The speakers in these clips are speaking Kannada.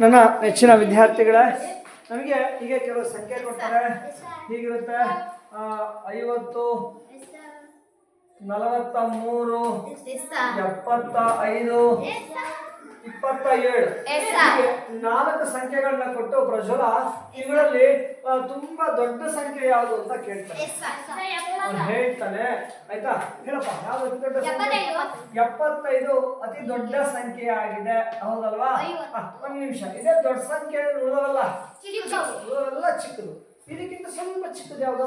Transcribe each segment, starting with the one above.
ನನ್ನ ನೆಚ್ಚಿನ ವಿದ್ಯಾರ್ಥಿಗಳೇ ನಮಗೆ ಹೀಗೆ ಕೆಲವು ಸಂಖ್ಯೆ ಕೊಡ್ತಾರೆ. ಹೀಗಿರುತ್ತೆ ಐವತ್ತು ನಲವತ್ತ ಮೂರು ಎಪ್ಪತ್ತ ಐದು ಇಪ್ಪತ್ತ ಏಳು ನಾಲ್ಕು ಸಂಖ್ಯೆಗಳನ್ನ ಕೊಟ್ಟು ಪ್ರಜ್ವಲ ಇವುಗಳಲ್ಲಿ ತುಂಬಾ ದೊಡ್ಡ ಸಂಖ್ಯೆ ಯಾವುದು ಅಂತ ಕೇಳ್ತಾರೆ ಹೇಳ್ತಾನೆ ಆಯ್ತಾ? ಹೇಳಪ್ಪ ಯಾವ್ದು ಅತಿ ದೊಡ್ಡ ಸಂಖ್ಯೆ? ಎಪ್ಪತ್ತೈದು. ಅತಿ ದೊಡ್ಡ ಸಂಖ್ಯೆ ಆಗಿದೆ. ಹೌದಲ್ವಾ? ಒಂದ್ ನಿಮಿಷ. ಇದೇ ದೊಡ್ಡ ಸಂಖ್ಯೆ ಉಳಿದವಲ್ಲ? ಉಳಿದವೆಲ್ಲ ಚಿಕ್ಕದು. ಇದಕ್ಕಿಂತ ಸ್ವಲ್ಪ ಚಿಕ್ಕದು ಯಾವ್ದು?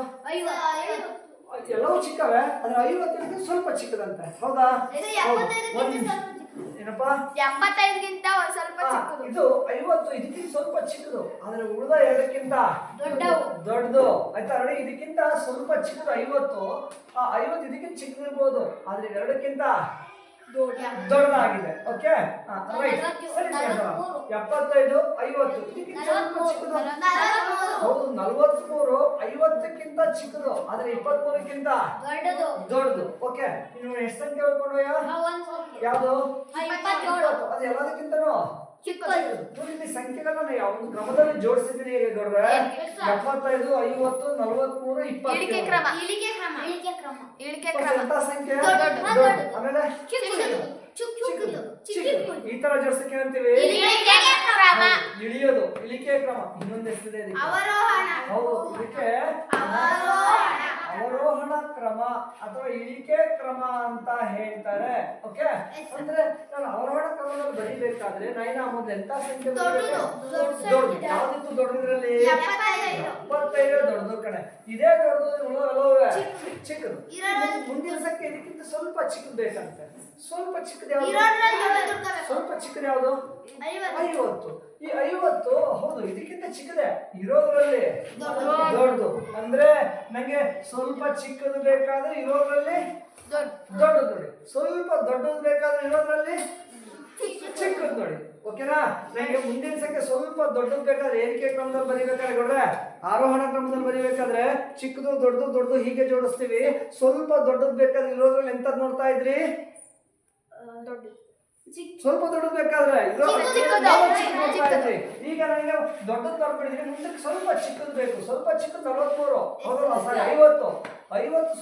ಎಲ್ಲವೂ ಚಿಕ್ಕವೆ? ಆದ್ರೆ ಐವತ್ತೈದು ಸ್ವಲ್ಪ ಚಿಕ್ಕದಂತೆ. ಹೌದಾ? ಏನಪ್ಪಾ? ಎಂಬತ್ತೈದಕ್ಕಿಂತ ಒಂದ್ ಸ್ವಲ್ಪ ಚಿಕ್ಕದು. ಇದು ಐವತ್ತು ಇದಕ್ಕಿಂತ ಸ್ವಲ್ಪ ಚಿಕ್ಕದು. ಆದ್ರೆ ಉಳಿದ ಎರಡಕ್ಕಿಂತ ದೊಡ್ಡವು. ದೊಡ್ಡದು. ಆಯ್ತಾ ನೋಡಿ ಇದಕ್ಕಿಂತ ಸ್ವಲ್ಪ ಚಿಕ್ಕದು ಐವತ್ತು. ಆ ಐವತ್ತು ಇದಕ್ಕಿಂತ ಚಿಕ್ಕದಿರ್ಬೋದು. ಆದ್ರೆ ಎರಡಕ್ಕಿಂತ ದೊಡ್ಡದಾಗಿದೆ. ಓಕೆ. ಎಪ್ಪತ್ತೈದು ಐವತ್ತು. ಇದಕ್ಕಿಂತ ಸ್ವಲ್ಪ ಚಿಕ್ಕದು. ಹೌದು ನಲವತ್ಮೂರು ಐವತ್ತಕ್ಕಿಂತ ಚಿಕ್ಕದು ಆದ್ರೆ ಇಪ್ಪತ್ಮೂರಕ್ಕಿಂತ ದೊಡ್ಡದು. ದೊಡ್ಡದು. ಓಕೆ ಇನ್ನು ಎಷ್ಟು ಸಂಖ್ಯೆ ಹೇಳ್ಕೊಂಡೋಯ ಯಾವುದು. ಅದು ಎಲ್ಲದಕ್ಕಿಂತನೂ ಚಿಕ್ಕದು. ಸಂಖ್ಯೆಗಳನ್ನ ಯಾವ ಕ್ರಮದಲ್ಲಿ ಜೋಡಿಸಿದ್ದೀನಿ ಹೇಗೆ ಗೌಡ್ರೆ? ಎಪ್ಪತ್ತೈದು ಐವತ್ತು ನಲವತ್ಮೂರು ಮೂರು ಇಪ್ಪತ್ತು ಎಂತ ಸಂಖ್ಯೆ. ಆಮೇಲೆ. ಈ ತರ ಜೋಡಿಸಕ್ಕೆ ಅಂತೀವಿ ಇಳಿಕೆ ಕ್ರಮ. ಇಳಿಯೋದು ಇಳಿಕೆ ಕ್ರಮ. ಇನ್ನೊಂದು ಹೆಸರಿದೆ. ಅವರೋಹಣ. ಹೌದು ಇದಕ್ಕೆ ಅವರೋಹಣ. ಕ್ರಮ ಅಥವಾ ಇಳಿಕೆ ಕ್ರಮ ಅಂತ ಹೇಳ್ತಾರೆ. ಓಕೆ? ಅಂದ್ರೆ ನಾನು ಅವರೋಹಣ ಕ್ರಮದಲ್ಲಿ ಬರೀಬೇಕಾದ್ರೆ ನೈನ ಮುಂದೆ ಎಂತ ಸಂಖ್ಯೆ. ಯಾವ್ದಿತ್ತು ದೊಡ್ಡದ್ರಲ್ಲಿ? ಎಪ್ಪತ್ತೈದು. ದೊಡ್ಡದು ಕಡೆ ಇದೇ ದೊಡ್ಡದು ಚಿಕ್ಕದು. ಮುಂದಿನ ಸಂಖ್ಯೆ ಇದಕ್ಕಿಂತ ಸ್ವಲ್ಪ ಚಿಕ್ಕದು ಬೇಕಂತೆ. ಸ್ವಲ್ಪ ಚಿಕ್ಕದು. ಸ್ವಲ್ಪ ಚಿಕ್ಕದು ಯಾವುದು? ಐವತ್ತು. ಈ ಐವತ್ತು ಹೌದು ಇದಕ್ಕಿಂತ ಚಿಕ್ಕದೆ. ಇರೋದ್ರಲ್ಲಿ ದೊಡ್ಡದು. ಅಂದ್ರೆ ನಂಗೆ ಸ್ವಲ್ಪ ಚಿಕ್ಕದು ಬೇಕಾದ್ರೆ ಇರೋದ್ರಲ್ಲಿ ದೊಡ್ಡ ದೊಡ್ಡದು ನೋಡಿ. ಸ್ವಲ್ಪ ದೊಡ್ಡದು ಬೇಕಾದ್ರೆ ಇರೋದ್ರಲ್ಲಿ ಚಿಕ್ಕದು ನೋಡಿ. ಓಕೆನಾ? ನಂಗೆ ಮುಂದಿನ ಸಂಖ್ಯೆ ಸ್ವಲ್ಪ ದೊಡ್ಡದು ಬೇಕಾದ್ರೆ ಏರಿಕೆ ಕ್ರಮದಲ್ಲಿ ಬರಿಬೇಕಾದ್ರೆ ಕೊಡ್ರೆ ಆರೋಹಣ ಕ್ರಮದಲ್ಲಿ ಬರಿಬೇಕಾದ್ರೆ ಚಿಕ್ಕದು ದೊಡ್ಡದು ದೊಡ್ಡದು ಹೀಗೆ ಜೋಡಿಸ್ತೀವಿ. ಸ್ವಲ್ಪ ದೊಡ್ಡದು ಬೇಕಾದ್ರೆ ಇರೋದ್ರಲ್ಲಿ ಎಂತದ್ ನೋಡ್ತಾ ಇದ್ರಿ? ದೊಡ್ಡ ಸ್ವಲ್ಪ ದೊಡ್ಡದು ಬೇಕಾದ್ರೆ. ಈಗ ನನಗೆ ದೊಡ್ಡದು ಬರ್ಬಿಡಿದ್ರೆ ಮುಂದಕ್ಕೆ ಸ್ವಲ್ಪ ಚಿಕ್ಕದು ಬೇಕು. ಸ್ವಲ್ಪ ಚಿಕ್ಕದು ನಲವತ್ಮೂರು. ಐವತ್ತು.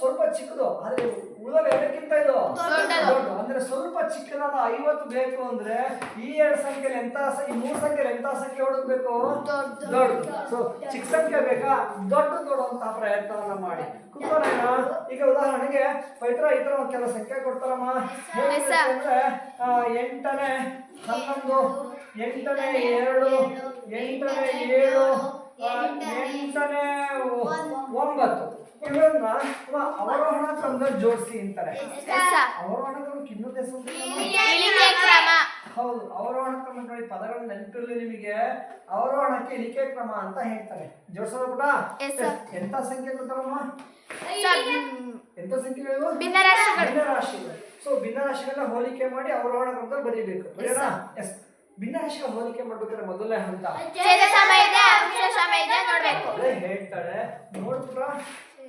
ಸ್ವಲ್ಪ ಚಿಕ್ಕದು ಆದ್ರೆ ಉಳಿದ ಎರಡಕ್ಕಿಂತ ಇದು ದೊಡ್ಡದು. ಅಂದ್ರೆ ಸ್ವಲ್ಪ ಚಿಕ್ಕದಾದ ಐವತ್ತು ಬೇಕು ಅಂದ್ರೆ ಈ ಎರಡು ಸಂಖ್ಯೆ ಎಂತ ಈ ಮೂರು ಸಂಖ್ಯೆ ಎಂತ ಸಂಖ್ಯೆ ಹುಡುಕ್ಬೇಕು? ದೊಡ್ಡ. ಸೊ ಚಿಕ್ಕ ಸಂಖ್ಯೆ ಬೇಕಾ? ದೊಡ್ಡ ದೊಡ್ಡ ಪ್ರಯತ್ನವನ್ನ ಮಾಡಿ. ಕುತ್ಕೊಳ್ಳೋಣ. ಈಗ ಉದಾಹರಣೆಗೆ ಪವಿತ್ರ ಈ ತರ ಒಂದ್ ಕೆಲವು ಸಂಖ್ಯೆ ಕೊಡ್ತಾರಮ್ಮ. ಅಂದ್ರೆ ಎಂಟನೇ ಹನ್ನೊಂದು ಎಂಟನೇ ಎರಡು ಎಂಟನೇ ಏಳು ಎಂಟನೇ ಒಂಬತ್ತು. ಇವುಗಳನ್ನ ಅವರೋಹಣ ಕ್ರಮದ ಜೋಡಿಸಿ ಅಂತಾರೆ. ಅವರೋಹಣ ಇನ್ನೊಂದು ಹೆಸರು ಕ್ರಮ. ಹೌದು ಅವರೋಹಣ ಕ್ರಮ ನೋಡಿ ಪದಗಳ ನೆನಪಿರಲಿ ನಿಮಗೆ. ಅವರೋಹಣಕ್ಕೆ ಇಳಿಕೆ ಕ್ರಮ ಅಂತ ಹೇಳ್ತಾರೆ. ಜೋಡಿಸೋದು ಕೂಡ. ಎಂತ ಸಂಖ್ಯೆ ಗೊತ್ತಮ್ಮ ಎಂತ ಸಂಖ್ಯೆಗಳು ಭಿನ್ನರಾಶಿಗಳು. ಸೊ ಭಿನ್ನರಾಶಿಗಳನ್ನ ಹೋಲಿಕೆ ಮಾಡಿ ಅವರೋಹಣ ಕ್ರಮದಲ್ಲಿ ಬರೀಬೇಕು. ಬರೆಯೋಣ ಎಸ್. ಭಿನ್ನರಾಶಿಗಳ ಹೋಲಿಕೆ ಮಾಡ್ಬೇಕಾದ್ರೆ ಮೊದಲನೇ ಹಂತ ಹೇಳ್ತಾಳೆ ನೋಡ್ಬಿಟ್ರ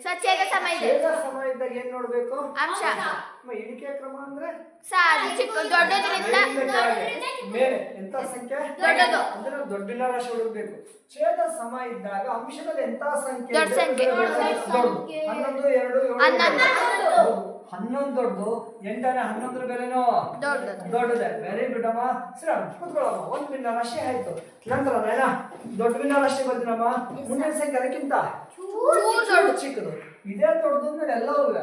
ಸಚ್ಛೇದ ಸಮಯ ಇದೆ ಛೇದ ಸಮಯ ಇದ್ದಾಗ ಏನ್ ನೋಡ್ಬೇಕು? ಅಂಶ. ಅಮ್ಮ, ಇಳಿಕೆ ಕ್ರಮ ಅಂದ್ರೆ? ಸಾರಿ ಚಿಕ್ಕ ದೊಡ್ಡದರಿಂದ ಮೇಲಿಂದ ಕೆಳಗೆ. ಮೇಲೆ. ಎಂತ ಸಂಖ್ಯೆ? ದೊಡ್ಡದು. ಅಂದ್ರೆ ದೊಡ್ಡ ರಾಶಿ ಹುಡುಕ್ಬೇಕು. ಛೇದ ಸಮ ಇದ್ದಾಗ ಅಂಶದಲ್ಲಿ ಎಂತ ಸಂಖ್ಯೆ ದೊಡ್ಡ ಇದೆ? ಸಂಖ್ಯೆ. ದೊಡ್ಡದು. ಹನ್ನೊಂದು ಎರಡು ಏಳು. ಹನ್ನೊಂದು. ಹೌದು. ಹನ್ನೊಂದು ದೊಡ್ಡದು. ಎಂಟನೇ ಹನ್ನೊಂದರ ಬೆಲೆನೋ? ದೊಡ್ಡದು. ದೊಡ್ಡದೆ. ವೆರಿ ಗುಡ್ ಅಮ್ಮ. ಸರಿ ಕೂತ್ಕೊಳ್ಳಮ್ಮ ಒಂದ್ ಭಿನ್ನ ರಾಶಿ ಆಯ್ತು. ನಂತರ ನೈನಾ ದೊಡ್ಡ ಭಿನ್ನ ರಾಶಿ ಬರ್ತೀನಮ್ಮ ಮುಂದಿನ ಸಂಖ್ಯೆ ಅದಕ್ಕಿಂತ. ಚೂರು ಚಿಕ್ಕದು. ಇದೇ ದೊಡ್ಡದು ಎಲ್ಲವೂ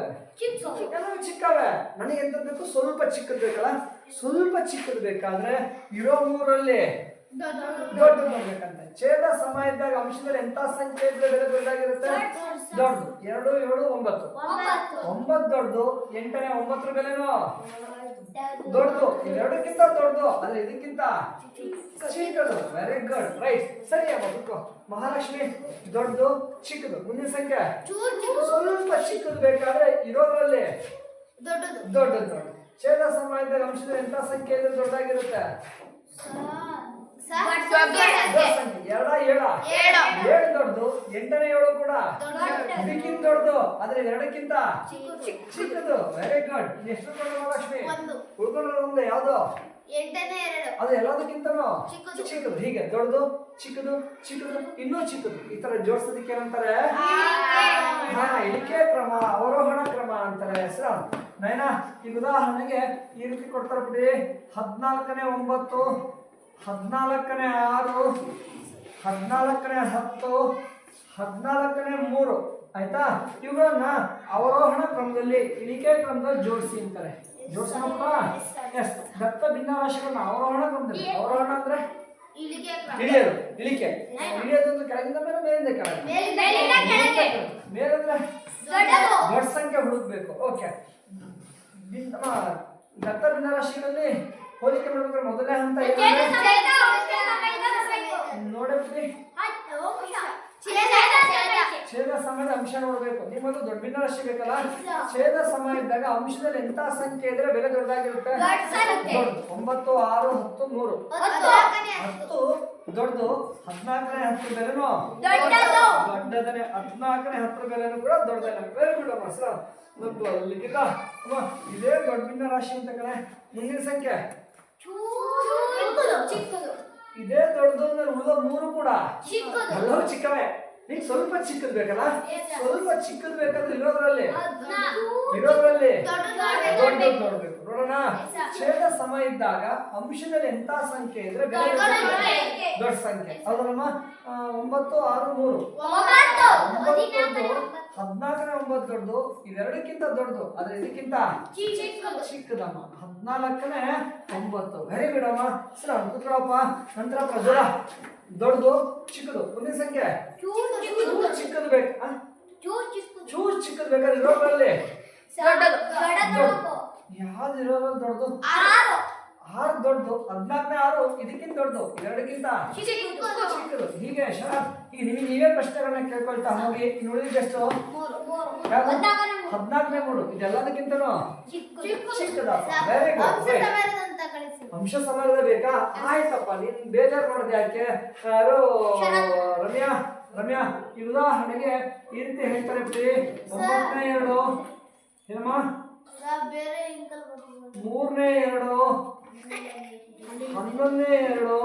ಎಲ್ಲವೂ ಚಿಕ್ಕವೆ. ನನಗೆ ಎಂತ ಬೇಕು? ಸ್ವಲ್ಪ ಚಿಕ್ಕದು ಬೇಕಲ್ಲ? ಸ್ವಲ್ಪ ಚಿಕ್ಕದು ಬೇಕಾದ್ರೆ ಇರೋ ಮೂರಲ್ಲಿ ದೊಡ್ಡದು ಬರ್ಬೇಕಂತೆ ಛೇದ ಸಮ ಇದ್ದಾಗ ಅಂಶದಲ್ಲಿ ಎಂತ ಸಂಖ್ಯೆ ಇದ್ರೆ ಬೆಲೆ ದೊಡ್ಡದಾಗಿರುತ್ತೆ? ದೊಡ್ಡದು. ಎರಡು ಏಳು ಒಂಬತ್ತು. ಒಂಬತ್ತು. ದೊಡ್ಡದು ಎಂಟನೇ ಒಂಬತ್ತರ ಬೆಲೆನೋ? ದೊಡ್ಡದು. ಇವೆರಡಕ್ಕಿಂತ ದೊಡ್ಡದು ಆದ್ರೆ ಇದಕ್ಕಿಂತ ಚಿಕ್ಕದು. ವೆರಿ ಗುಡ್ ರೈಟ್ ಸರಿ ಅಮ್ಮ ಮಹಾಲಕ್ಷ್ಮಿ ದೊಡ್ಡದು ಚಿಕ್ಕದು. ಮುಂದಿನ ಸಂಖ್ಯೆ? ಸ್ವಲ್ಪ ಚಿಕ್ಕದು ಬೇಕಾದ್ರೆ ಇರೋದ್ರಲ್ಲಿ ದೊಡ್ಡದು. ದೊಡ್ಡದು ದೊಡ್ಡದು. ಛೇದ ಸಮ ಇದ್ದಾಗ ಅಂಶದಲ್ಲಿ ಎಂತ ಸಂಖ್ಯೆ ಇದ್ರೆ ದೊಡ್ಡದಾಗಿರುತ್ತೆ ದೊಡ್ಡ ಸಂಖ್ಯೆ. ದೊಡ್ಡ ಸಂಖ್ಯೆ. ಎರಡ ಏಳ? ಏಳು. ದೊಡ್ಡದು ಎಂಟನೇ ಏಳು ಕೂಡ? ದೊಡ್ಡದು. ಇದಕ್ಕಿಂತ ದೊಡ್ಡದು ಆದ್ರೆ ಎರಡಕ್ಕಿಂತ ಚಿಕ್ಕದು. ವೆರಿ ಗುಡ್ ಎಷ್ಟು ದೊಡ್ಡ ಮಹಾಲಕ್ಷ್ಮಿ. ಉಳ್ಕೊಳ್ಳೋದು ಒಂದು ಯಾವ್ದು? ಅದು ಎಲ್ಲದಕ್ಕಿಂತನೂ? ಚಿಕ್ಕದು. ಚಿಕ್ಕದು. ಹೀಗೆ. ದೊಡ್ಡದು ಚಿಕ್ಕದು ಚಿಕ್ಕದು ಇನ್ನೂ ಚಿಕ್ಕದು. ಈ ತರ ಜೋಡಿಸೋದಕ್ಕೆ ಏನಂತಾರೆ? ಹಾ ಇಳಿಕೆ ಕ್ರಮ ಅವರೋಹಣ ಕ್ರಮ ಅಂತಾರೆ. ಹೆಸರು ನಯನ ಈಗ ಉದಾಹರಣೆಗೆ ಈ ರೀತಿ ಕೊಡ್ತಾರೆ ಬಿಡಿ. ಹದಿನಾಲ್ಕನೇ ಒಂಬತ್ತು ಹದಿನಾಲ್ಕನೇ ಆರು ಹದಿನಾಲ್ಕನೇ ಹತ್ತು ಹದಿನಾಲ್ಕನೇ ಮೂರು ಆಯ್ತಾ? ಇವುಗಳನ್ನ ಅವರೋಹಣ ಕ್ರಮದಲ್ಲಿ ಇಳಿಕೆ ಕ್ರಮದಲ್ಲಿ ಜೋಡಿಸಿ ಅಂತಾರೆ. ಜೋಡಿಸೋಣಪ್ಪ? ಎಸ್ ದತ್ತ ಭಿನ್ನರಾಶಿಗಳನ್ನ ಅವರೋಹಣ ಕ್ರಮದಲ್ಲಿ. ಅವರೋಹಣ ಅಂದ್ರೆ? ಇಳಿಯೋದು ಇಳಿಕೆ. ಇಳಿಯೋದು ಅಂದ್ರೆ ಕೆಳಗಿಂದ ಮೇಲೆ ಮೇಲಿಂದ ಕೆಳಗೆ. ಮೇಲ್- ಮೇಲಿಂದ ಕೆಳಗೆ. ಮೇಲಂದ್ರೆ. ದೊಡ್ಡ ಸಂಖ್ಯೆ ಹುಡುಕ್ಬೇಕು. ಓಕೆ. ದತ್ತ ಭಿನ್ನರಾಶಿಗಳಲ್ಲಿ ಹೋಲಿಕೆ ಮಾಡ್ಬೇಕಾದ್ರೆ ಮೊದಲನೇ ಹಂತ ಅಂಶ. ಛೇದ ಸಮಯದ ಅಂಶ ನೋಡಬೇಕು. ನಿಮ್ಮದು ದೊಡ್ಡ ಭಿನ್ನರಾಶಿ ಬೇಕಲ್ಲ? ಛೇದ ಸಮಯ ಇದ್ದಾಗ ಅಂಶದಲ್ಲಿ ಎಂತ ಸಂಖ್ಯೆ ಇದ್ರೆ ಬೆಲೆ ದೊಡ್ಡದಾಗಿರುತ್ತೆ. ದೊಡ್ಡದು. ಒಂಬತ್ತು ಆರು ಹತ್ತು ಮೂರು ಹತ್ತು. ದೊಡ್ಡದು ಹದಿನಾಲ್ಕನೇ ಹತ್ತು ಬೆಲೆನು? ದೊಡ್ಡದು. ದೊಡ್ಡದನೇ ಹದಿನಾಲ್ಕನೇ ಹತ್ತು ಬೆಲೆನು ಕೂಡ ದೊಡ್ಡದನೇ ವೆರಿ ಗುಡ್ ಅಮ್ಮ ಸರ್ ಮತ್ತು ಅಲ್ಲಿಗಿಲ್ಲ. ಅಮ್ಮ ಇದೇ ದೊಡ್ಡ ಭಿನ್ನ ರಾಶಿ ಅಂತ ಕಣೆ. ಮುಂದಿನ ಸಂಖ್ಯೆ? ಚಿಕ್ಕದು. ಇದೇ ದೊಡ್ಡದು ಅಂದ್ರೆ ಉಳಿದ ಮೂರು ಕೂಡ. ಎಲ್ಲರೂ ಎಲ್ಲವೂ ಚಿಕ್ಕವೇ. ನಿಂಗೆ ಸ್ವಲ್ಪ ಚಿಕ್ಕದ್ ಬೇಕಲ್ಲ? ಸ್ವಲ್ಪ ಚಿಕ್ಕದ್ ಬೇಕಂದ್ರೆ ಇರೋದ್ರಲ್ಲಿ. ಇರೋದ್ರಲ್ಲಿ. ದೊಡ್ಡದು ದೊಡ್ಡದು ನೋಡ್ಬೇಕು ನೋಡೋಣ. ಛೇದ ಸಮ ಇದ್ದಾಗ ಅಂಶದಲ್ಲಿ ಎಂತ ಸಂಖ್ಯೆ ಇದ್ರೆ ದೊಡ್ಡ ಸಂಖ್ಯೆ. ಹೌದಲ್ಲಮ್ಮ? ಆ, ಒಂಬತ್ತು ಆರು ಮೂರು. ಹದಿನಾಲ್ಕನೇ ಒಂಬತ್ತು. ದೊಡ್ಡದು ಇವೆರಡಕ್ಕಿಂತ ದೊಡ್ಡದು. ಆದ್ರೆ ಇದಕ್ಕಿಂತ ಚಿಕ್ಕದು. ಚಿಕ್ಕದಮ್ಮ. ಹದಿನಾಲ್ಕನೇ ಒಂಬತ್ತು. ವೆರಿ ಗುಡ್ ಅಮ್ಮ. ಸರ್ ಕೂತ್ಕೊಳಪ್ಪ ನಂತರ ಪ್ರಜ್ವಲ ದೊಡ್ಡದು ಚಿಕ್ಕದು. ಮುಂದಿನ ಸಂಖ್ಯೆ. ಚಿಕ್ಕದು. ಬೇಕು? ಚೂರು ಚಿಕ್ಕದು. ಬೇಕಾದ್ರೆ ಇರೋದ್ರಲ್ಲಿ. ಯಾವ್ದು ಇರೋದ್ರಲ್ಲಿ ದೊಡ್ಡದು? ಆರು. ದೊಡ್ಡದು ಹದಿನಾಲ್ಕನೇ ಆರು ಇದಕ್ಕಿಂತ ದೊಡ್ಡದು ಎರಡಕ್ಕಿಂತ ಚಿಕ್ಕದು. ಹೀಗೆ ಶರತ್ ಈಗ ನಿಮಗೆ ನೀವೇ ಪ್ರಶ್ನೆಗಳನ್ನ ಕೇಳ್ಕೊಳ್ತಾ ಹೋಗಿ ಎಷ್ಟು? ಹದಿನಾಲ್ಕನೇ ಮೂರು. ಇದೆಲ್ಲದಕ್ಕಿಂತ ಇದೆಲ್ಲದಕ್ಕಿಂತನೂ ಚಿಕ್ಕದ. ವೆರಿ ಅಂಶ ಗುಡ್ ಕಳಿಸಿ. ಅಂಶ ಸಮಾನದ ಬೇಕಾ? ಆಯ್ತಪ್ಪ ನೀನ್ ಬೇಜಾರು ಮಾಡೋದು ಯಾಕೆ? ಯಾರು? ರಮ್ಯಾ ರಮ್ಯಾ ಈ ಉದಾಹರಣೆಗೆ ಈ ರೀತಿ ಹೇಳ್ತಾರೆ ಬಿಡಿ. ಒಂಬತ್ತನೇ ಎರಡು. ಏನಮ್ಮ? ಮೂರನೇ ಎರಡು. ಹನ್ನೊಂದನೇ ಎರಡು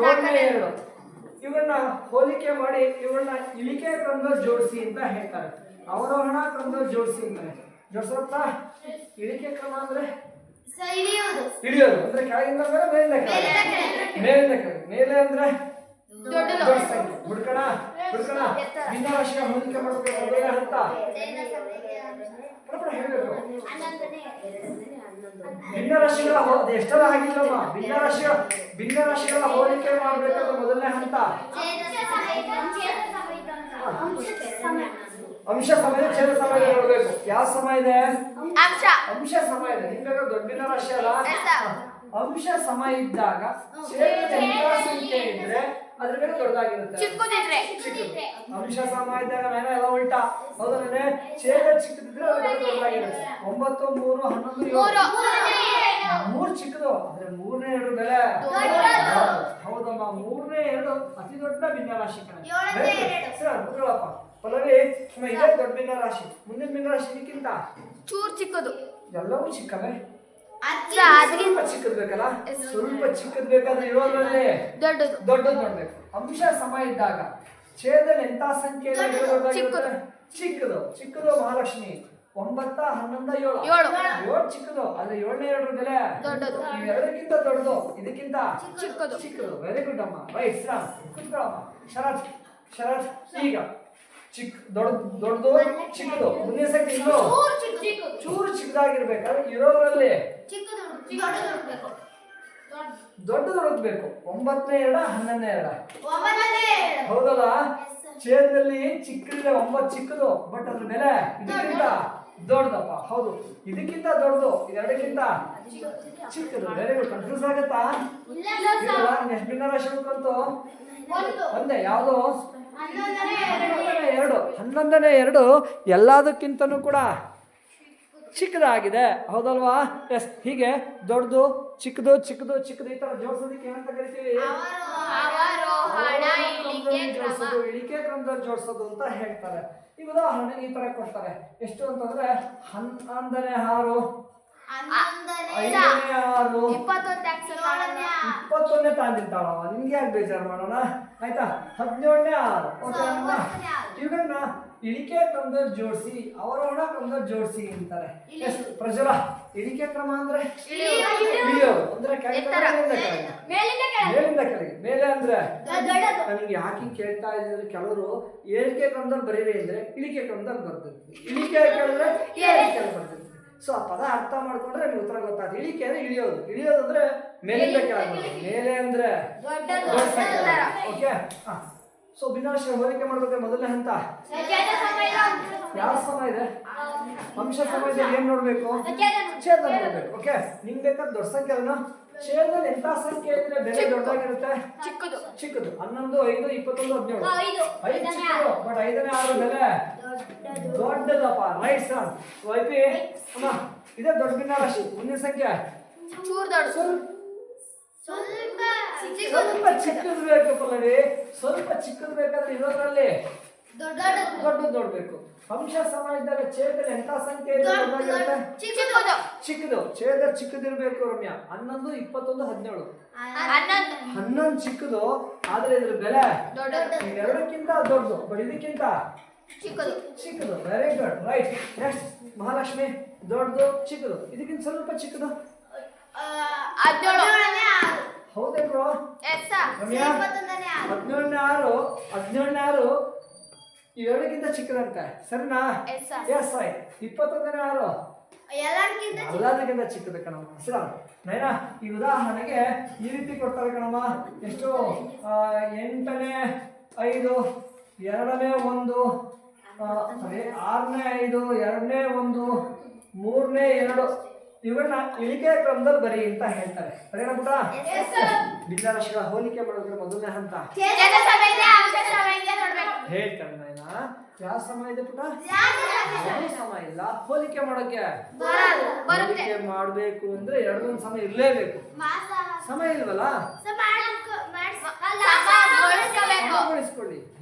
ಏಳನೇ ಎರಡು ಇವನ್ನ ಹೋಲಿಕೆ ಮಾಡಿ ಇವನ್ನ ಇಳಿಕೆ ಕ್ರಮದಲ್ಲಿ ಜೋಡಿಸಿ ಅಂತ ಹೇಳ್ತಾರೆ. ಅವರೋಹಣ ಕ್ರಮದಲ್ಲಿ ಜೋಡಿಸಿ ಅಂತಾರೆ ಜೋಡಿಸೋತ್ತ ಇಳಿಕೆ ಕ್ರಮ ಅಂದ್ರೆ. ಇಳಿಯೋದು. ಅಂದ್ರೆ ಕೆಳಗಿಂದ ಮೇಲೆ ಮೇಲಿಂದ ಕೆಳಗೆ. ಮೇಲಿಂದ ಕೆಳಗೆ. ಮೇಲೆ ಅಂದ್ರೆ? ದೊಡ್ಡ ಸಂಖ್ಯೆ. ಹುಡ್ಕಣ ಹುಡ್ಕಣ ರಾಶಿಗಳ ಹೋಲಿಕೆ ಮಾಡಬೇಕು ಅಂಶ. ಪರಪರ ಹೇಳ್ಬೇಕು. ಭಿನ್ನರಾಶಿಗಳ ಎಷ್ಟರ ಆಗಿಲ್ಲಮ್ಮ ಭಿನ್ನರಾಶಿಯ ಭಿನ್ನರಾಶಿಗಳ ಹೋಲಿಕೆ ಮಾಡಬೇಕಾದ ಮೊದಲನೇ ಹಂತ. ಅಂಶ ಸಮಯ. ಛೇದ ಸಮಯ ನೋಡಬೇಕು. ಯಾವ ಸಮಯ ಇದೆ? ಅಂಶ. ಅಂಶ ಸಮ ಇದೆ. ನಿಮ್ಗೆ ದೊಡ್ಡ ಭಿನ್ನರಾಶಿ ಅಲ್ಲ? ಅಂಶ ಸಮಯ ಇದ್ದಾಗ ಛೇದ ಸಂಖ್ಯೆ ಇದ್ರೆ ಅದ್ರ ಮೇಲೆ ದೊಡ್ಡದಾಗಿರುತ್ತೆ. ಚಿಕ್ಕದಿದ್ರೆ. ಚಿಕ್ಕದು. ಅಂಶ ಸಮ ಇದ್ದಾಗ ನಾನು ಎಲ್ಲ ಉಲ್ಟಾ. ಹೌದಲ್ಲೇ ಛೇದ ಚಿಕ್ಕದಿದ್ರೆ ಅದ್ರ ಮೇಲೆ ದೊಡ್ಡದಾಗಿರುತ್ತೆ. ಒಂಬತ್ತು ಮೂರು ಹನ್ನೊಂದು ಮೂರು. ಚಿಕ್ಕದು. ಆದ್ರೆ ಮೂರನೇ ಎರಡು ಬೆಲೆ. ಹೌದಮ್ಮ ಮೂರನೇ ಎರಡು ಅತಿ ದೊಡ್ಡ ಭಿನ್ನರಾಶಿ good. ಸರ್ ಕೂತ್ಕೊಳ್ಳಪ್ಪ ಪಲ್ಲವಿ ಇದೇ ದೊಡ್ಡ ಭಿನ್ನರಾಶಿ. ಮುಂದಿನ ಭಿನ್ನರಾಶಿ ಇದಕ್ಕಿಂತ? ಚೂರು ಚಿಕ್ಕದು. ಎಲ್ಲವೂ ಚಿಕ್ಕವೇ? ಸ್ವಲ್ಪ ಚಿಕ್ಕದ್ ಬೇಕಲ್ಲ? ಸ್ವಲ್ಪ ಚಿಕ್ಕದ್ ಬೇಕಾದ್ರೆ ಇರೋದ್ರಲ್ಲಿ ದೊಡ್ಡದು. ದೊಡ್ಡದು ನೋಡ್ಬೇಕು. ಅಂಶ ಸಮ ಇದ್ದಾಗ ಛೇದನ ಎಂತ ಸಂಖ್ಯೆ? ಚಿಕ್ಕದು. ಚಿಕ್ಕದು. ಮಹಾಲಕ್ಷ್ಮಿ. ಒಂಬತ್ತ ಹನ್ನೊಂದ ಏಳು. ಏಳು. ಚಿಕ್ಕದು ಆದ್ರೆ ಏಳನೇ ಎರಡರ ಬೆಲೆ ಎರಡಕ್ಕಿಂತ ದೊಡ್ಡದು. ಇದಕ್ಕಿಂತ ಚಿಕ್ಕದು. ಚಿಕ್ಕದು. ವೆರಿ ಗುಡ್ ಅಮ್ಮ. ರೈಟ್ ಕುತ್ಕೊಳ್ಳಮ್ಮ. ಶರತ್ ಶರತ್ ಈಗ. ಚಿಕ್ಕ ದೊಡ್ಡ ದೊಡ್ಡದು ಚಿಕ್ಕದು? ಮುಂದಿನ ಸಂಖ್ಯೆ ಇನ್ನು ಚೂರ್ ಚಿಕ್ಕದು. ಚೂರು ಚಿಕ್ಕದಾಗಿರ್ಬೇಕಾದ್ರೆ ಇರೋದ್ರಲ್ಲಿ ದೊಡ್ಡದು ಹುಡುಕ್ಬೇಕು ಒಂಬತ್ತನೇ ಎರಡ ಹನ್ನೊಂದನೇ ಎರಡ. ಹೌದಲ್ಲ? ಚೇರ್ನಲ್ಲಿ. ಛೇದದಲ್ಲಿ ಚಿಕ್ಕದಿದೆ ಒಂಬತ್ತು ಚಿಕ್ಕದು. ಬಟ್ ಅದ್ರ ಬೆಲೆ ಇದಕ್ಕಿಂತ ದೊಡ್ಡದಪ್ಪ. ಹೌದು. ಇದಕ್ಕಿಂತ ದೊಡ್ಡದು ಇದೆರಡಕ್ಕಿಂತ ಚಿಕ್ಕದು. ವೆರಿ ಗುಡ್ ಕನ್ಫ್ಯೂಸ್ ಆಗತ್ತಾ. ಎಷ್ಟು ಭಿನ್ನರಾಶಿ ಒಂದು. ಒಂದೇ ಯಾವುದು. ಹನ್ನೊಂದನೇ ಎರಡು. ಹನ್ನೊಂದನೇ ಎರಡು. ಎಲ್ಲದಕ್ಕಿಂತನೂ ಕೂಡ ಚಿಕ್ಕದಾಗಿದೆ. ಹೌದಲ್ವಾ? ಎಸ್ ಹೀಗೆ ದೊಡ್ಡದು ಚಿಕ್ಕದು ಚಿಕ್ಕದು ಚಿಕ್ಕದು ಈ ಥರ ಜೋಡಿಸೋದಕ್ಕೆ ಏನಂತ ಕರಿತೀವಿ? ಅವರೋಹಣ ಇಳಿಕೆ ಕ್ರಮ. ಜೋಡಿಸೋದು ಇಳಿಕೆ ಕ್ರಮದಲ್ಲಿ ಜೋಡಿಸೋದು ಅಂತ ಹೇಳ್ತಾರೆ. ಈ ಉದಾಹರಣೆಗೆ ಈ ತರ ಕೊಡ್ತಾರೆ. ಎಷ್ಟು ಅಂತಂದ್ರೆ ಹನ್ನೊಂದನೇ ಆರು ಐದನೇ ಆರು. ಇಪ್ಪತ್ತೊಂದನೇ ತಾಂದಿರ್ತಾಳವ ನಿಮ್ಗೆ ಯಾಕೆ ಬೇಜಾರು ಮಾಡೋಣ? ಆಯ್ತಾ? ಹದಿನೇಳನೇ ಆರು. ಇವುಗಳನ್ನ ಇಳಿಕೆ ಕ್ರಮದಲ್ಲಿ ಜೋಡಿಸಿ ಅವರೋಹಣ ಕ್ರಮದಲ್ಲಿ ಜೋಡಿಸಿ ಅಂತಾರೆ. ಎಷ್ಟು ಪ್ರಜರ ಪ್ರಜ್ವಲ ಇಳಿಕೆ ಕ್ರಮ ಅಂದ್ರೆ. ಇಳಿಯೋದು ಅಂದ್ರೆ ಕೆಳಗೆ. ಕೆಳಗೆ. ಮೇಲಿಂದ ಕೆಳಗೆ. ಮೇಲೆ ಅಂದ್ರೆ. ನನಗೆ ಯಾಕೆ ಕೇಳ್ತಾ ಇದ್ರೆ ಕೆಲವರು ಏಳಿಕೆ ಕ್ರಮದಲ್ಲಿ ಬರೀರಿ ಅಂದ್ರೆ ಇಳಿಕೆ ಕ್ರಮದಲ್ಲಿ ಬರ್ತದೆ ಇಳಿಕೆ ಕೇಳಿದ್ರೆ ಏಳಿಕೆ ಸೊ ಆ ಪದ ಅರ್ಥ ಮಾಡ್ಕೊಂಡ್ರೆ ನಿಮ್ಗೆ ಉತ್ತರ ಗೊತ್ತಾಗ್ತದೆ ಇಳಿಕೆ ಅಂದ್ರೆ ಇಳಿಯೋದು. ಇಳಿಯೋದು ಅಂದ್ರೆ ಮೇಲಿಂದ ಕೆಳಗೆ. ಮೇಲೆ ಅಂದ್ರೆ. ಓಕೆ ಸೊ ಭಿನ್ನಾಶ ಹೋಲಿಕೆ ಮಾಡ್ಬೇಕು ಮೊದಲನೇ ಹಂತ. ಯಾವ ಸಮಯ, ಸಮ ಇದೆ ಅಂಶ ಸಮಯದಲ್ಲಿ ಏನ್ ನೋಡ್ಬೇಕು? ಛೇದ. ಛೇದ ನೋಡ್ಬೇಕು. ಓಕೆ ನಿಮ್ಗೆ ಬೇಕಾದ ದೊಡ್ಡ ಸಂಖ್ಯೆ ಅದನ್ನ ಛೇದದಲ್ಲಿ ಎಂತ ಸಂಖ್ಯೆ ಇದ್ರೆ ಬೆಲೆ ದೊಡ್ಡದಾಗಿರುತ್ತೆ? ಚಿಕ್ಕದು. ಚಿಕ್ಕದು. ಹನ್ನೊಂದು ಐದು ಇಪ್ಪತ್ತೊಂದು ಹದಿನೇಳು. ಐದು. ಚಿಕ್ಕದು ಬಟ್ ಐದನೇ ಆರು ಬೆಲೆ ದೊಡ್ಡದು. ದೊಡ್ಡದಪ್ಪ. ರೈಟ್ ಸರ್ ವೈಪಿ ಅಮ್ಮ ಇದೇ ದೊಡ್ಡ ಭಿನ್ನರಾಶಿ. ಮುಂದಿನ ಸಂಖ್ಯೆ? ಸ್ವಲ್ಪ ಚಿಕ್ಕದು. ಬೇಕು ಪಲ್ಲವಿ. ಸ್ವಲ್ಪ ಚಿಕ್ಕದು ಬೇಕಾದ್ರೆ ಇರೋದ್ರಲ್ಲಿ ದೊಡ್ಡದು. ದೊಡ್ಡದು ನೋಡ್ಬೇಕು. ಅಂಶ ಸಮ ಇದ್ದಾಗ ಛೇದದಲ್ಲಿ ಎಂತ ಸಂಖ್ಯೆ ಚಿಕ್ಕದು ಛೇದ ಚಿಕ್ಕದಿರ್ಬೇಕು ರಮ್ಯ. ಹನ್ನೊಂದು ಇಪ್ಪತ್ತೊಂದು ಹದಿನೇಳು. ಹನ್ನೊಂದು. ಚಿಕ್ಕದು ಆದ್ರೆ ಇದ್ರ ಬೆಲೆ? ಎರಡಕ್ಕಿಂತ ದೊಡ್ಡದು ಬಟ್ ಇದಕ್ಕಿಂತ? ಚಿಕ್ಕದು. ಚಿಕ್ಕದು. Very good right next Mahalakshmi. ದೊಡ್ಡದು ಚಿಕ್ಕದು. ಇದಕ್ಕಿಂತ ಸ್ವಲ್ಪ ಚಿಕ್ಕದು? ಹೌದೇ ಬ್ರೋ. ಹದಿನೇಳನೇ ಆರು ಹದಿನೇಳನೇ ಆರು ಇವೆರಡಕ್ಕಿಂತ ಚಿಕ್ಕದಂತೆ. ಸರಿನಾ? ಎಸ್ ಆಯ್ತು ಇಪ್ಪತ್ತೊಂದನೇ ಆರು. ಎಲ್ಲದಕ್ಕಿಂತ ಚಿಕ್ಕದ ಕಣಮ್ಮ. ಸರ ನೈನಾ ಈ ಉದಾಹರಣೆಗೆ ಈ ರೀತಿ ಕೊಡ್ತಾರೆ ಕಣಮ್ಮ. ಎಷ್ಟು? ಎಂಟನೇ ಐದು ಎರಡನೇ ಒಂದು ಸಾರಿ ಆರನೇ ಐದು ಎರಡನೇ ಒಂದು ಮೂರನೇ ಎರಡು. ಇವುಗಳನ್ನ ಇಳಿಕೆ ಕ್ರಮದಲ್ಲಿ ಬರಿ ಅಂತ ಹೇಳ್ತಾರೆ. ಸರಿನಾ ಪುಟ. ಭಿನ್ನರಾಶಿಗಳ ಹೋಲಿಕೆ ಮಾಡೋದ್ರ ಮೊದಲನೇ ಹಂತ. ಹೇಳ್ತಾರೆ ನೈನಾ ಯಾವ ಸಮಯ ಇದೆ ಪುಟ ಸಮಯ? ಇಲ್ಲ? ಹೋಲಿಕೆ ಮಾಡೋಕೆ? ಬರಲ್ಲ ಬರುತ್ತೆ. ಹೋಲಿಕೆ ಮಾಡಬೇಕು ಅಂದ್ರೆ ಎರಡೊಂದು ಸಮಯ ಇರಲೇಬೇಕು. ಸಮಯ ಇಲ್ವಲ್ಲ?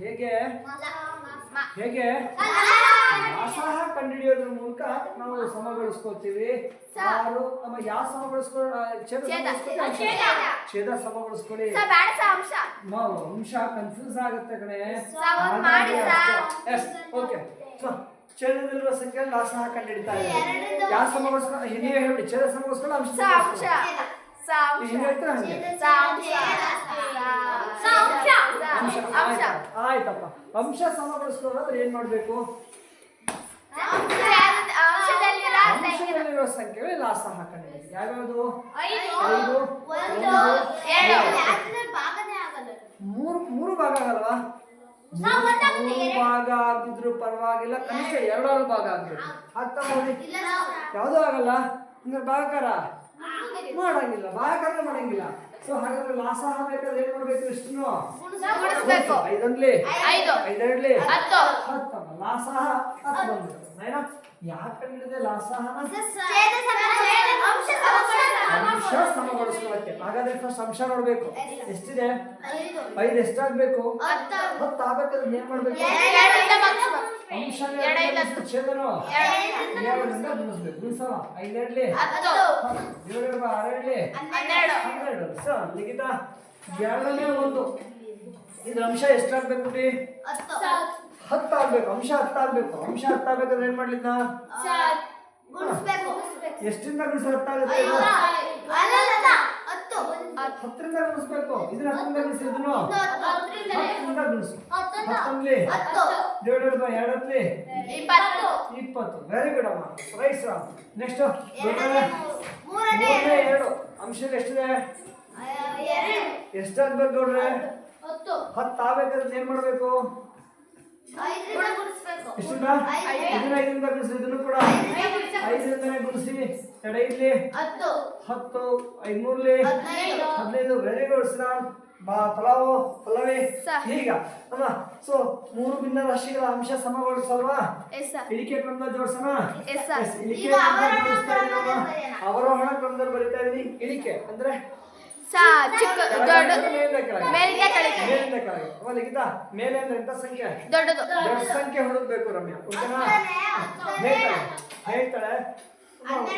ಹೇಗೆ? ಹೇಗೆ? ಅಸಹ ವ್ಯಾಸಹ ಕಂಡುಹಿಡಿಯೋದ್ರ ಮೂಲಕ ನಾವು ಸಮಗೊಳಿಸ್ಕೊತೀವಿ ಯಾರು? ನಮ್ಮ ಯಾವ ಸಮಗೊಳಿಸ್ಕೊ ಆ, ಛೇದ ಸಮಗೊಳಿಸ್ಕೊಳ್ಳಿ ಸ ಅಂಶ. ಕನ್ಫ್ಯೂಸ್ ಆಗುತ್ತೆ ಕಣೆ. ಮಾಡಿ ಸಾ. ಓಕೆ. ಛೇದದಲ್ಲಿರುವ ಸಂಖ್ಯೆ ಲಾಸ್ಟ್ ಕಂಡು ಹಿಡಿತಾ ಇದೆ ಯಾವ ಸಮಗೊಳಿಸ್ಕೊಂಡು ನೀವೇ ಹೇಳಿ ಛೇದ ಸಮಗೊಳಿಸ್ಕೊಂಡು ಅಂಶ ಅಂಶ ಸಮಗೊಳಿಸ್ಕೊಳ್ಳಿ. ಸ ಅಂಶ ಹಿಂಗೆ ಹೇಳ್ತೀರಾ ಹಂಗೆ ಸ ಅಂಶ ಅಂಶ. ಮೂರು ಮೂರು ಭಾಗ ಆಗಲ್ವಾ ಮೂರು ಭಾಗ ಆಗಿದ್ರು ಪರವಾಗಿಲ್ಲ, ಕನಿಷ್ಠ ಎರಡಾರು ಭಾಗ ಆಗ್ಬೇಕು ಸರ್. ಯಾವುದೂ ಆಗಲ್ಲ ಅಂದ್ರೆ ಭಾಗಕಾರ. ಮಾಡಂಗಿಲ್ಲ ಭಾಗಕಾರ ಮಾಡಂಗಿಲ್ಲ. ಸೊ ಹಾಗಾದ್ರೆ ಲಾಸ ಆಗಬೇಕಾದ್ರೆ ಏನ್ ಮಾಡ್ಬೇಕು ಇಷ್ಟನ್ನು ಐದನ್ಲಿ ಐದನ್ಲಿ ಐದು. ಹತ್ತ ಹತ್ತು. ಹತ್ತಮ್ಮ. ಲಾಸಹ ಹತ್ತು ಬಂದ್ಬಿಟ್ಟು ನೈನಾ ಯಾಕೆ ಕಂಡಿದೆ ಲಾಸಹನ ಅಂಶ ಸಮಗೊಳಿಸ್ಕೊಳ್ಳಕ್ಕೆ. ಹಾಗಾದ್ರೆ ಫಸ್ಟ್ ಅಂಶ ನೋಡ್ಬೇಕು. ಎಷ್ಟಿದೆ? ಐದು. ಎಷ್ಟಾಗ್ಬೇಕು? ಹತ್ತು. ಆಗ್ಬೇಕಾದ್ರೆ ಏನ್ ಮಾಡ್ಬೇಕು. ಅಂಶ. ಛೇದನು? ಗುಣಿಸವ ಐದೆರಡ್ಲಿ? ಏಳು ಆರೆರಡ್ಲಿ ಹನ್ನೆರಡು. ಹನ್ನೆರಡು. ಸೊ ಲಿಖಿತ ಎರಡನೇ ಒಂದು. ಇದ್ರ ಅಂಶ ಎಷ್ಟಾಗ್ಬೇಕು ಬಿಡಿ? ಹತ್ತು. ಹತ್ತು ಆಗ್ಬೇಕು. ಅಂಶ ಹತ್ತಾಗ್ಬೇಕು ಅಂಶ ಹತ್ತು ಆಗ್ಬೇಕಾದ್ರೆ ಏನ್ ಮಾಡ್ಲಿಲ್ಲ ಗುಣಿಸ್ಬೇಕು. ಎಷ್ಟರಿಂದ ಗುಣಿಸ ಹತ್ತಾಗುತ್ತೆ. ಹತ್ತರಿಂದ ಗುಣಿಸ್ಬೇಕು. ಇದ್ರ ಹತ್ತರಿಂದ ಗುಣಿಸಿ ಇದನ್ನು. ಹತ್ತರಿಂದ. ಗುಣಿಸು. ಹತ್ತನ್ನ. ಹತ್ತೊಂದ್ಲಿ? ಹತ್ತು. ಡಿವೈಡೆಡ್ ಬೈ ಎರಡತ್ಲಿ? ಇಪ್ಪತ್ತು. ವೆರಿ ಗುಡ್ ಅಮ್ಮ. ರಾಮ್ ನೆಕ್ಸ್ಟ್. ಮೂರನೇ ಎರಡು. ಅಂಶ ಎಷ್ಟಿದೆ? ಎಷ್ಟು ಆಗಬೇಕು ಎಷ್ಟಾಗ್ಬೇಕು ನೋಡ್ರೆ? ಹತ್ತು. ಆಗ್ಬೇಕಾದ್ರೆ ಏನ್ ಮಾಡ್ಬೇಕು. ಎಷ್ಟನ್ನ. ಇದನ್ನ ಐದರಿಂದ ಗುಣಿಸಿ ಇದನ್ನು ಕೂಡ. ಐದರಿಂದನೇ ಗುಣಿಸಿ ಎರಡು ಇಲ್ಲಿ ಹತ್ತು. ಹತ್ತು ಐದ್ ಮೂರ್ಲಿ ಹದಿನೈದು. ವೆರಿ ಗುಡ್ ಬಾ ಪಲಾವು ಪಲ್ಲವಿ. ಸರ್. ಈಗ ಅಲ್ಲ ಸೊ ಮೂರು ಭಿನ್ನ ರಾಶಿಗಳ ಅಂಶ ಸಮಗೊಳಿಸಲ್ವಾ? ಎಸ್ ಸರ್ ಇಳಿಕೆ ಕ್ರಮದ ಜೋಡಿಸೋಣ? ಅವರೋಹಣ ಇದ್ದೀನಿ. ಕ್ರಮದಲ್ಲಿ ಬರಿತಾ ಇದೀನಿ ಇಳಿಕೆ ಅಂದ್ರೆ? ಮೇಲೆ ಅಂದ್ರೆ ಎಂತ ಸಂಖ್ಯೆ? ದೊಡ್ಡದು. ದೊಡ್ಡ ಸಂಖ್ಯೆ ಹುಡುಕ್ಬೇಕು ರಮ್ಯಾ. ಹೇಳ್ತಾಳೆ.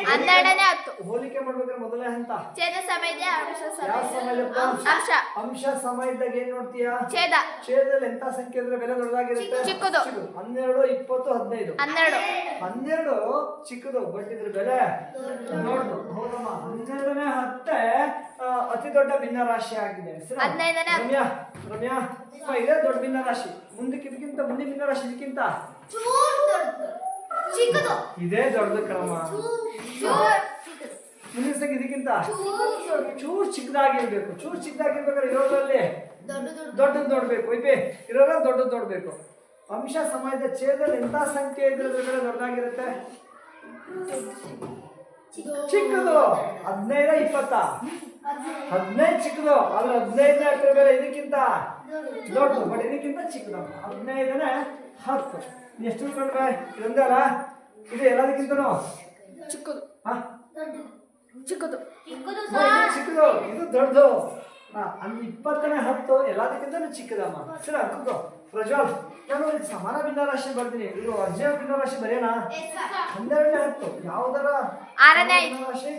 ಹನ್ನೆರಡನೇ ಹತ್ತು. ಹೋಲಿಕೆ ಮಾಡ್ಬೇಕಾದ್ರೆ ಮೊದಲನೇ ಹಂತ. ಛೇದ ಸಮಯದ ಅಂಶ ಯಾವ ಸಮಯ ಇದ್ದಾಗ ಅಂಶ. ಅಂಶ. ಸಮಯದಾಗ ಏನ್ ನೋಡ್ತೀಯ? ಛೇದ. ಛೇದದಲ್ಲಿ ಎಂತ ಸಂಖ್ಯೆ ಅಂದ್ರೆ ಬೆಲೆ ದೊಡ್ಡದಾಗಿರುತ್ತೆ? ಚಿಕ್ಕದು. ಹನ್ನೆರಡು ಇಪ್ಪತ್ತು ಹದಿನೈದು. ಹನ್ನೆರಡು. ಹನ್ನೆರಡು ಚಿಕ್ಕದು ಬಟ್ ಇದ್ರ ಬೆಲೆ ನೋಡ್ದು ಹೌದಮ್ಮ ಹನ್ನೆರಡನೇ ಹತ್ತೆ ಅತಿ ದೊಡ್ಡ ಭಿನ್ನರಾಶಿ ಆಗಿದೆ. ಹೆಸ್ರು? ಹದಿನೈದನೇ ಹತ್ತು. ರಮ್ಯಾ ರಮ್ಯಾ. ಇದೇ ದೊಡ್ಡ ಭಿನ್ನರಾಶಿ. ಮುಂದಕ್ಕೆ ಇದಕ್ಕಿಂತ ಮುಂದಿನ ಭಿನ್ನರಾಶಿ ಇದಕ್ಕಿಂತ? ಚಿಕ್ಕದು. ಇದೇ ದೊಡ್ಡ ಕ್ರಮ ಮುಂದಿನ ಸಂಖ್ಯೆ ಇದಕ್ಕಿಂತ ಚೂರ್ ಚಿಕ್ಕದಾಗಿರ್ಬೇಕು. ಚೂರ್ ಚಿಕ್ಕದಾಗಿರ್ಬೇಕಾದ್ರೆ ಇರೋದ್ರಲ್ಲಿ ದೊಡ್ಡ ದೊಡ್ಡ ದೊಡ್ಡದು ನೋಡ್ಬೇಕು. ಇಪ್ಪೆ ಇರೋದ್ರಲ್ಲಿ ದೊಡ್ಡದು ನೋಡ್ಬೇಕು. ಅಂಶ ಸಮಯದ ಛೇದದಲ್ಲಿ ಎಂಥ ಸಂಖ್ಯೆ ಇದ್ರೆ ದೊಡ್ಡದಾಗಿರುತ್ತೆ? ಚಿಕ್ಕದು ಹದಿನೈದ ಇಪ್ಪತ್ತ? ಹದಿನೈದು ಚಿಕ್ಕದು ಆದ್ರೆ ಹದಿನೈದನೇ ಹತ್ತರ ಮೇಲೆ ಇದಕ್ಕಿಂತ ದೊಡ್ಡದು ಬಟ್ ಇದಕ್ಕಿಂತ ಚಿಕ್ಕದು. ಹದಿನೈದನೇ ಹತ್ತು. ಎಷ್ಟು ಇದೊಂದೇ ಇದೊಂದಲ್ಲ ಇದು ಎಲ್ಲದಕ್ಕಿಂತನೂ? ಚಿಕ್ಕದು. ಹಾ ಚಿಕ್ಕದು. ಚಿಕ್ಕದು ಇದು ಚಿಕ್ಕದು ಇದು ದೊಡ್ಡದು. ಹಾ ಅಂದ್ರೆ ಇಪ್ಪತ್ತನೇ ಹತ್ತು ಎಲ್ಲದಕ್ಕಿಂತ ಚಿಕ್ಕದಮ್ಮ. ಸರಿ ಅದು ಪ್ರಜ್ವಲ್ ನಾನು ಇಲ್ಲಿ ಸಮಾನ ಭಿನ್ನರಾಶಿ ಬರ್ತೀನಿ. ಇದು ಅರ್ಜಯ ಭಿನ್ನರಾಶಿ ಬರೆಯೋಣ? ಹನ್ನೆರಡನೇ ಹತ್ತು. ಯಾವ್ದರ ಆರನೇ ಐದು. ಭಿನ್ನರಾಶಿ?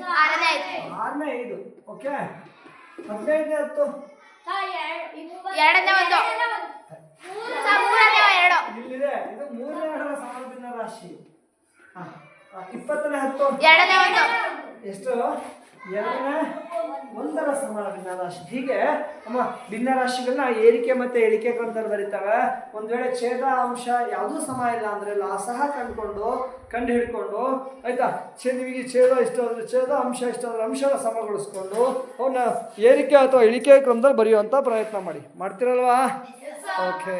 ಆರನೇ ಐದು. ಓಕೆ. ಹದಿನೈದನೇ ಹತ್ತು. ಎರಡನೇ ಒಂದು. ಇಲ್ಲಿದೆ. ಇದು ಮೂರನೇ ಸಮಾನ ಭಿನ್ನರಾಶಿ. ಇಪ್ಪತ್ತನೇ ಹತ್ತು. ಎರಡನೇ ಒಂದು. ಎಷ್ಟು? ಎರಡನೇ ಒಂದರ ಸಮಾನ ಭಿನ್ನರಾಶಿ. ಹೀಗೆ ನಮ್ಮ ಭಿನ್ನರಾಶಿಗಳನ್ನ ಏರಿಕೆ ಮತ್ತೆ ಇಳಿಕೆ ಕ್ರಮದಲ್ಲಿ ಬರೀತವೆ. ಒಂದ್ ವೇಳೆ ಛೇದ ಅಂಶ ಯಾವುದೂ ಸಮ ಇಲ್ಲ ಅಂದ್ರೆ ಲಾಸಹ ಕಂಡುಕೊಂಡು ಕಂಡು ಹಿಡ್ಕೊಂಡು ಆಯ್ತಾ? ಛೇದಿಗೆ ನಿಮಗೆ ಛೇದ ಇಷ್ಟ ಅಂದರೆ ಛೇದ ಅಂಶ ಇಷ್ಟ ಅಂದರೆ ಅಂಶನ ಸಮಗೊಳಿಸ್ಕೊಂಡು ಅವನ್ನ ಏರಿಕೆ ಅಥವಾ ಇಳಿಕೆ ಕ್ರಮದಲ್ಲಿ ಬರೆಯುವಂತ ಪ್ರಯತ್ನ ಮಾಡಿ. ಮಾಡ್ತಿರಲ್ವಾ? ಓಕೆ